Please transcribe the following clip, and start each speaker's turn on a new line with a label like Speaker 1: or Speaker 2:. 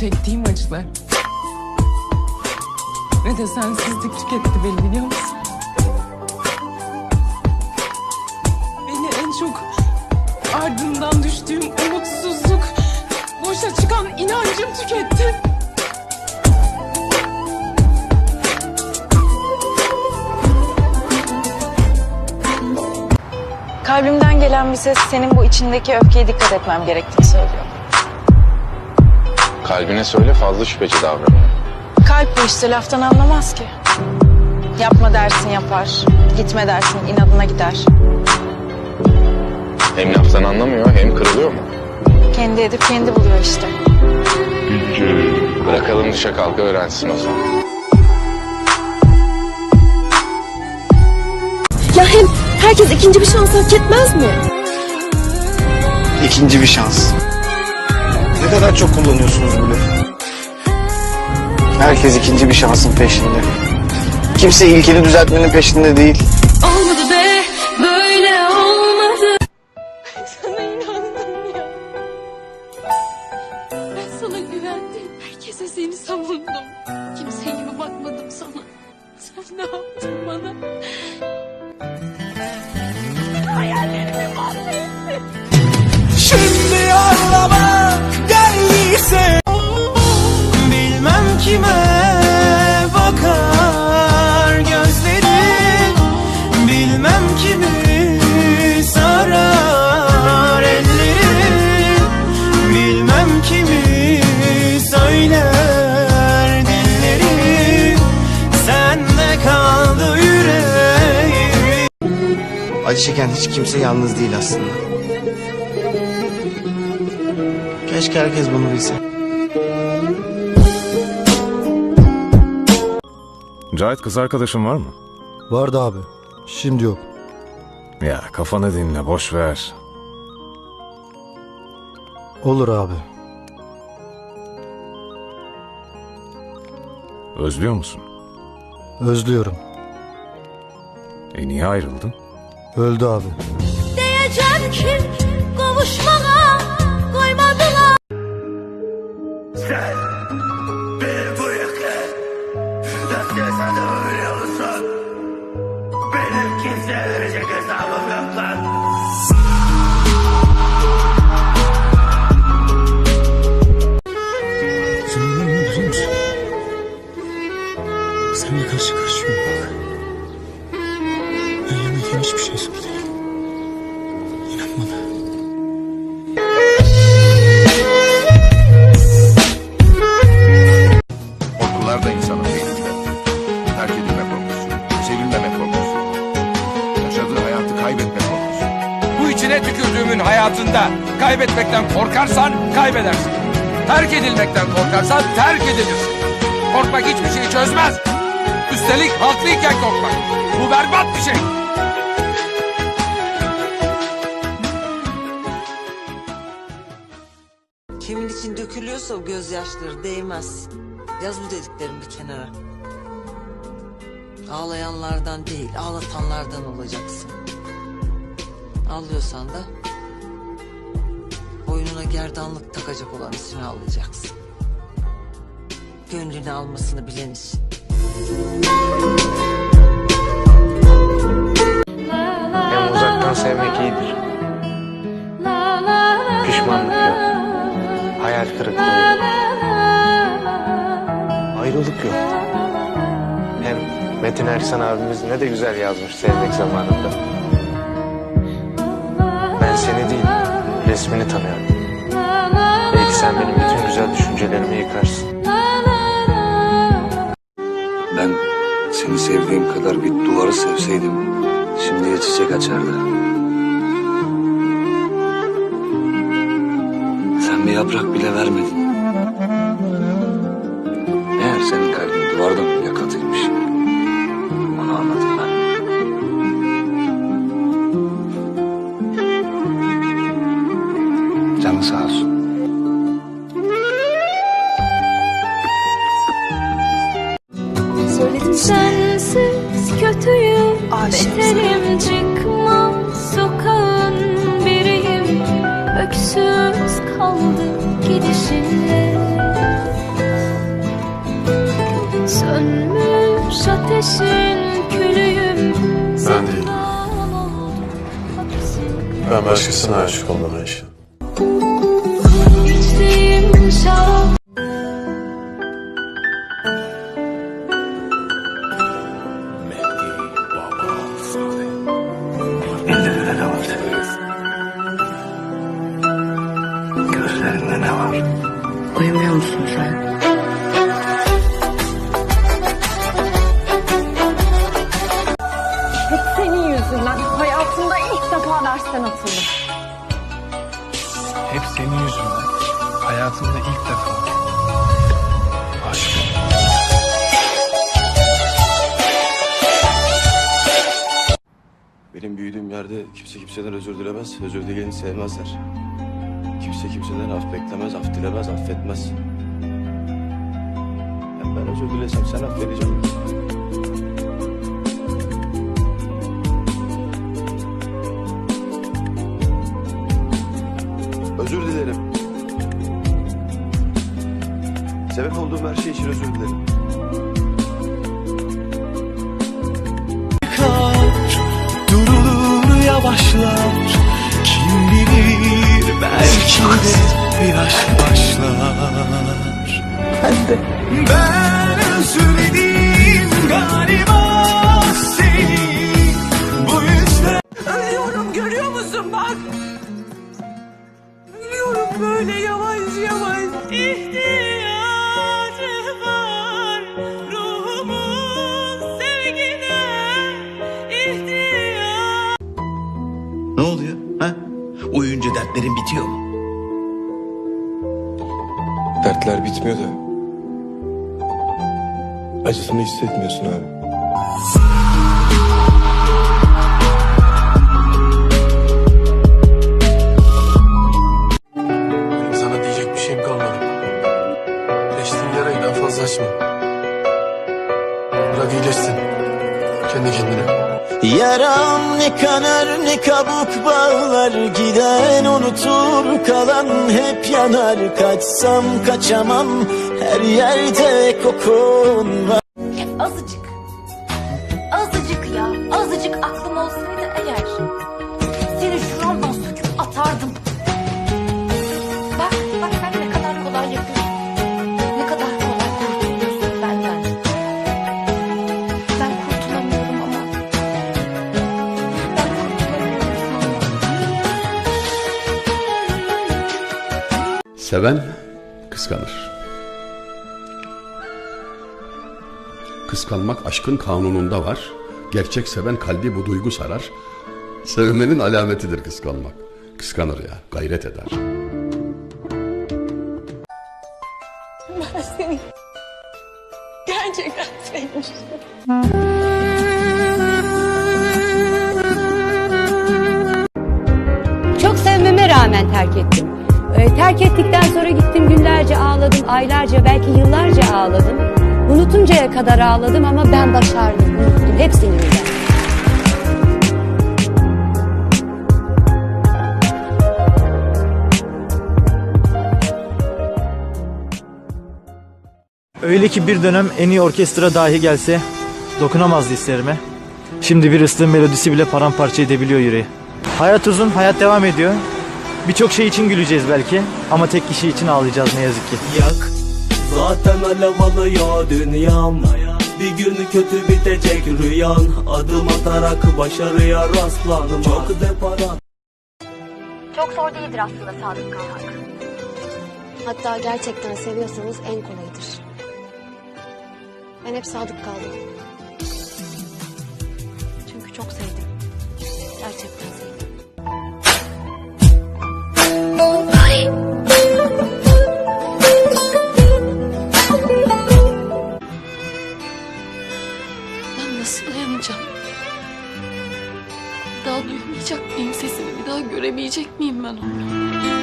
Speaker 1: çektiğim acılar ve de sensizlik tüketti beni biliyor musun? Beni en çok ardından düştüğüm umutsuzluk, boşa çıkan inancım tüketti.
Speaker 2: Kalbimden gelen bir ses senin bu içindeki öfkeye dikkat etmem gerektiğini söylüyor.
Speaker 3: Kalbine söyle fazla şüpheci davranıyor.
Speaker 2: Kalp bu işte laftan anlamaz ki. Yapma dersin yapar, gitme dersin inadına gider.
Speaker 3: Hem laftan anlamıyor hem kırılıyor mu?
Speaker 2: Kendi edip kendi buluyor işte.
Speaker 3: Bırakalım düşe kalka öğrensin o zaman.
Speaker 4: Ya hem herkes ikinci bir şans hak etmez mi?
Speaker 5: İkinci bir şans. Ne kadar çok kullanıyorsunuz bu lafı? Herkes ikinci bir şansın peşinde. Kimse ilkini düzeltmenin peşinde değil.
Speaker 4: Olmadı be böyle olmadı.
Speaker 1: Sana inandım ya.
Speaker 4: Ben sana güvendim. Herkese seni savundum. Kimse gibi bakmadım sana. Sen ne yaptın bana?
Speaker 6: Şimdi kime bakar gözlerin Bilmem kimi sarar ellerin Bilmem kimi söyler dillerin Sende kaldı yüreğim
Speaker 5: Acı çeken hiç kimse yalnız değil aslında. Keşke herkes bunu bilse.
Speaker 7: Cahit kız arkadaşın var mı?
Speaker 8: Vardı abi. Şimdi yok.
Speaker 7: Ya kafanı dinle boş ver.
Speaker 8: Olur abi.
Speaker 7: Özlüyor musun?
Speaker 8: Özlüyorum.
Speaker 7: E niye ayrıldın?
Speaker 8: Öldü abi.
Speaker 4: Diyeceğim ki kavuşmana
Speaker 9: Seninle karşı karşıyayım bak. Ben yanındayken hiçbir şey söyledim. İnan bana.
Speaker 3: Korkular da insanın beyninde. Terk edilme korkusu, sevilmeme korkusu. Yaşadığı hayatı kaybetme korkusu.
Speaker 10: Bu içine tükürdüğümün hayatında kaybetmekten korkarsan kaybedersin. Terk edilmekten korkarsan terk edilirsin. Korkmak hiçbir şeyi çözmez. Üstelik haklıyken korkmak. Bu berbat bir şey.
Speaker 11: Kimin için dökülüyorsa o gözyaşları değmez. Yaz bu dediklerimi bir kenara. Ağlayanlardan değil, ağlatanlardan olacaksın. Ağlıyorsan da boynuna gerdanlık takacak olan için ağlayacaksın. Gönlünü almasını bilen için.
Speaker 5: Hem uzaktan sevmek iyidir. Pişmanlık yok. Hayal kırıklığı yok. Ayrılık yok. Hem Metin Erksan abimiz ne de güzel yazmış sevmek zamanında. Ben seni değil, resmini tanıyorum. Belki sen benim bütün güzel düşüncelerimi yıkarsın.
Speaker 9: Seni sevdiğim kadar bir duvarı sevseydim şimdiye çiçek açardı. Sen bir yaprak bile vermedin. Eğer senin kalbin duvardan bile katıymış. Onu anladım ben. Canı sağ olsun.
Speaker 4: gidişinle
Speaker 12: Sönmüş ateşin külüyüm
Speaker 13: Ben değilim. Ben başkasına aşık oldum Ayşe.
Speaker 12: İçteyim şarap
Speaker 14: defa dersten atıldım.
Speaker 9: Hep senin yüzünden. Hayatımda ilk defa. Aşk.
Speaker 15: Benim büyüdüğüm yerde kimse kimseden özür dilemez, özür dileyeni sevmezler. Kimse kimseden af beklemez, af dilemez, affetmez. Hem ben özür dilesem sen affedeceğim. Sebep olduğum her şey için özür dilerim.
Speaker 16: Durulur yavaşlar. Kim bilir belki de bir aşk başlar. Ben de. Ben dertlerin bitiyor mu?
Speaker 13: Dertler bitmiyor da. Acısını hissetmiyorsun abi. Benim sana diyecek bir şeyim kalmadı. İyileştiğin yarayı daha fazla açma. Bırak iyileşsin. Kendi kendine.
Speaker 16: Yaram ne kanar ne kabuk bağlar Giden unutur kalan hep yanar Kaçsam kaçamam her yerde kokun var
Speaker 12: azıcık. Azıcık ya. Azıcık aklım
Speaker 17: Seven kıskanır. Kıskanmak aşkın kanununda var. Gerçek seven kalbi bu duygu sarar. Sevmenin alametidir kıskanmak. Kıskanır ya, gayret eder.
Speaker 1: Ben seni gerçekten sevmiştim.
Speaker 14: Çok sevmeme rağmen terk ettim. Ee, terk ettikten sonra gittim günlerce ağladım, aylarca belki yıllarca ağladım. Unutuncaya kadar ağladım ama ben başardım, unuttum hepsini.
Speaker 9: Öyle ki bir dönem en iyi orkestra dahi gelse dokunamazdı hislerime. Şimdi bir ıslığın melodisi bile paramparça edebiliyor yüreği. Hayat uzun, hayat devam ediyor. Birçok şey için güleceğiz belki ama tek kişi için ağlayacağız ne yazık ki.
Speaker 16: Yak zaten alev alıyor dünyam Bir gün kötü bitecek rüyan Adım atarak başarıya rastlanma Çok depara
Speaker 12: Çok zor değildir aslında sadık kalmak. Hatta gerçekten seviyorsanız en kolayıdır. Ben hep sadık kaldım. Çünkü çok sevdim. göremeyecek miyim ben onu?